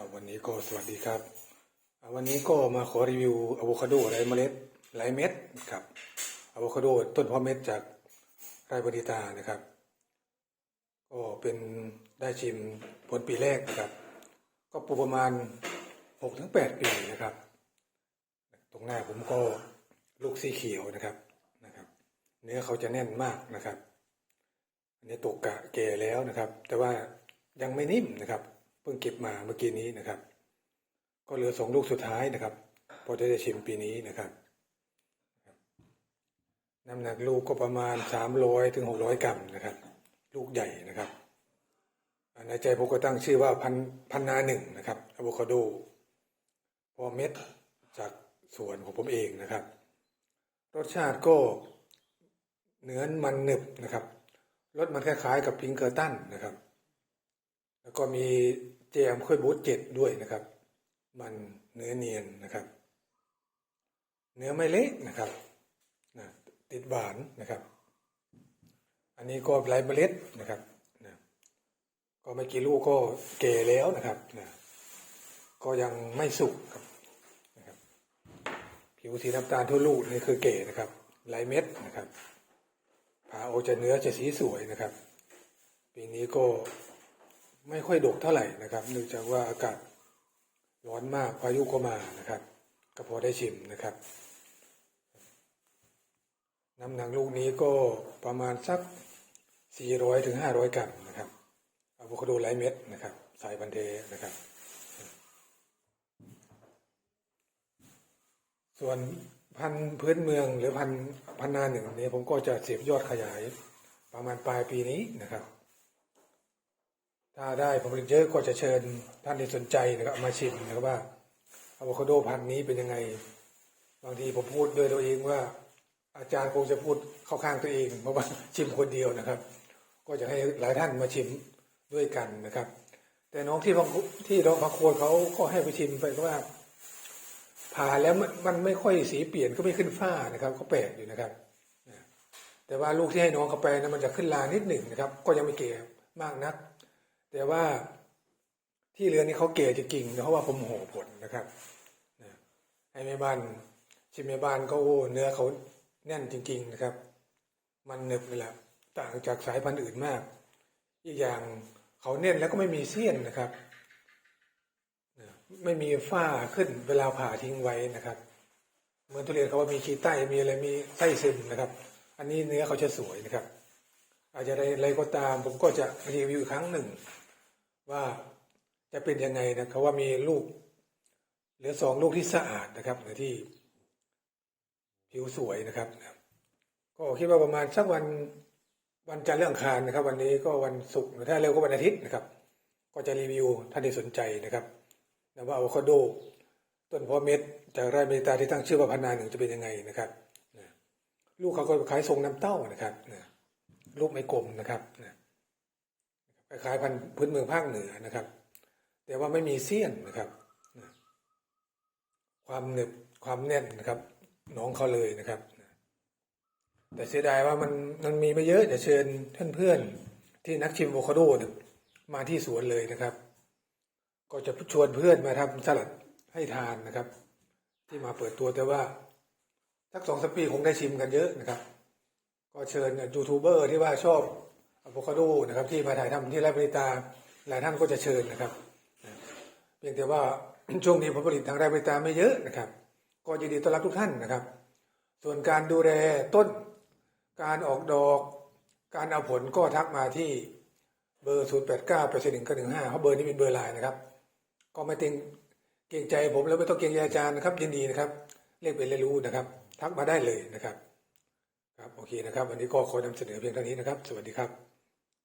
ครับวันนี้ก็สวัสดีครับ วันนี้ก็มาขอรีวิวอะโวคาโดไร้เมล็ดไร้เม็ดครับอะโวคาโดต้นพาะเม็ดจากไร่บริตานะครับ ก็เป็นได้ชิมผลปีแรกนะครับ ก็ปลูกประมาณหกถึงแปดปีนะครับ ตรงหน้าผมก็ลูกสีเขียวนะครับนะครับ เนื้อเขาจะแน่นมากนะครับอันนี้ตกกะแก่แล้วนะครับ แต่ว่ายังไม่นิ่มนะครับ พิ่งเก็บมาเมื่อกี้นี้นะครับ ก็เหลือสองลูกสุดท้ายนะครับ พอจะได้ชิมปีนี้นะครับ น้ำหนักลูกก็ประมาณสามร้อยถึงหกร้อยกรัมนะครับ ลูกใหญ่นะครับในใจผมก็ตั้งชื่อว่าพันพันนาหนึ่งนะครับอะโวคาโดพอเม็ดจากสวนของผมเองนะครับ รสชาติก็เนื้อมันหนึบนะครับรสมันคล้ายๆกับพิงเกอร์ตันนะครับ แล้วก็มีเจมค่อยบูทเจ็ดด้วยนะครับ มันเนื้อเนียนนะครับ เนื้อไม่เละนะครับนะติดหวานนะครับ อันนี้ก็ไรเมล็ดนะครับนะก็ไม่กี่ลูกก็เก่แล้วนะครับนะก็ยังไม่สุกครับนะครับผิวสีน้ำตาลทั่วลูกนี่คือเก๋นะครับไร้เม็ดนะครับผ่าโอจะเนื้อจะสีสวยนะครับ ปีนี้ก็ ไม่ค่อยดกเท่าไหร่นะครับเนื่องจากว่าอากาศร้อนมากพายุก็มานะครับ ก็พอได้ชิมนะครับ น้ำหนักลูกนี้ก็ประมาณสัก 400ถึง500 กรัมนะครับอะโวคาโดไร้เม็ดนะครับ สายพันเทนะครับ ส่วนพันธุ์พื้นเมืองหรือพันธุ์พันนาหนึ่งนี้ผมก็จะเสียบยอดขยายประมาณปลายปีนี้นะครับ ถ้าได้ผลผลิตเยอะก็จะเชิญท่านที่สนใจนะครับมาชิมนะครับว่าอะโวคาโดพันธุ์นี้เป็นยังไง บางทีผมพูดด้วยตัวเองว่า อาจารย์คงจะพูดเข้าข้างตัวเอง เพราะว่าชิมคนเดียวนะครับ ก็จะให้หลายท่านมาชิมด้วยกันนะครับ แต่น้องที่บางที่เราบางคนเขาก็ให้ไปชิมไปว่าผ่าแล้วมันไม่ค่อยสีเปลี่ยนก็ไม่ขึ้นฝ้านะครับ ก็แปลกอยู่นะครับ แต่ว่าลูกที่ให้น้องเขาไปนะมันจะขึ้นลานิดหนึ่งนะครับ ก็ยังไม่เก่มากนัก แต่ว่าที่เรือนี้เขาเก่จริงๆเพราะว่าผมโหผลนะครับนะให้แม่บ้านชิมแม่บ้านก็โอ้เนื้อเขาแน่นจริง ๆนะครับ มันหนึบเลยแหละต่างจากสายพันธุ์อื่นมาก อีกอย่างเขาแน่นแล้วก็ไม่มีเสี้ยนนะครับไม่มีฝ้าขึ้นเวลาผ่าทิ้งไว้นะครับเหมือนทุเรียนเขาว่ามีขี้ใต้มีอะไรมีไส้ซึมนะครับ อันนี้เนื้อเขาจะสวยนะครับ อาจจะอะไรก็ตามผมก็จะรีวิวอีกครั้งหนึ่ง ว่าจะเป็นยังไงนะเขาว่ามีลูกเหลือสองลูกที่สะอาดนะครับหรือที่ผิวสวยนะครับ ก็คิดว่าประมาณสักวันวันจันทร์เรื่องคารนะครับ วันนี้ก็วันศุกร์หรือถ้าเร็วก็วันอาทิตย์นะครับ ก็จะรีวิวท่านที่สนใจนะครับนะว่าอะโวคาโดต้นพาะเม็ดจากไร่เมตาที่ตั้งชื่อว่าพันนาหนึ่งจะเป็นยังไงนะครับนะลูกเขาก็คล้ายทรงน้ำเต้านะครับนะลูกไม่กลมนะครับนะ คล้ายๆพันธุ์พื้นเมืองภาคเหนือนะครับ แต่ว่าไม่มีเสี้ยนนะครับ ความหนึบความแน่นนะครับน้องเขาเลยนะครับ แต่เสียดายว่ามันมันมีไม่เยอะจะเชิญเพื่อนๆที่นักชิมโวคาโดมาที่สวนเลยนะครับ ก็จะชวนเพื่อนมาทำสลัดให้ทานนะครับ ที่มาเปิดตัวแต่ว่าสักสองสปีคงได้ชิมกันเยอะนะครับ ก็เชิญยูทูบเบอร์ที่ว่าชอบ อะโวคาโดนะครับที่มาถ่ายทำที่ไร่บริตาหลายท่านก็จะเชิญนะครับเพียงแต่ว่าช่วงนี้ผลผลิตทางไร่บริตาไม่เยอะนะครับ ก็ยินดีต้อนรับทุกท่านนะครับ ส่วนการดูแลต้นการออกดอก การเอาผลก็ทักมาที่เบอร์ 0 8 9 8 1 9 1 5เพราะเบอร์นี้เป็นเบอร์ไลน์นะครับ ก็ไม่ต็งเกรงใจผมแล้วไม่ต้องเกรงใจอาจารย์นะครับ ยินดีนะครับเรียกเป็นเรียนรู้นะครับ ทักมาได้เลยนะครับ ครับโอเคนะครับ วันนี้ก็ขอนำเสนอเพียงเท่านี้นะครับ สวัสดีครับ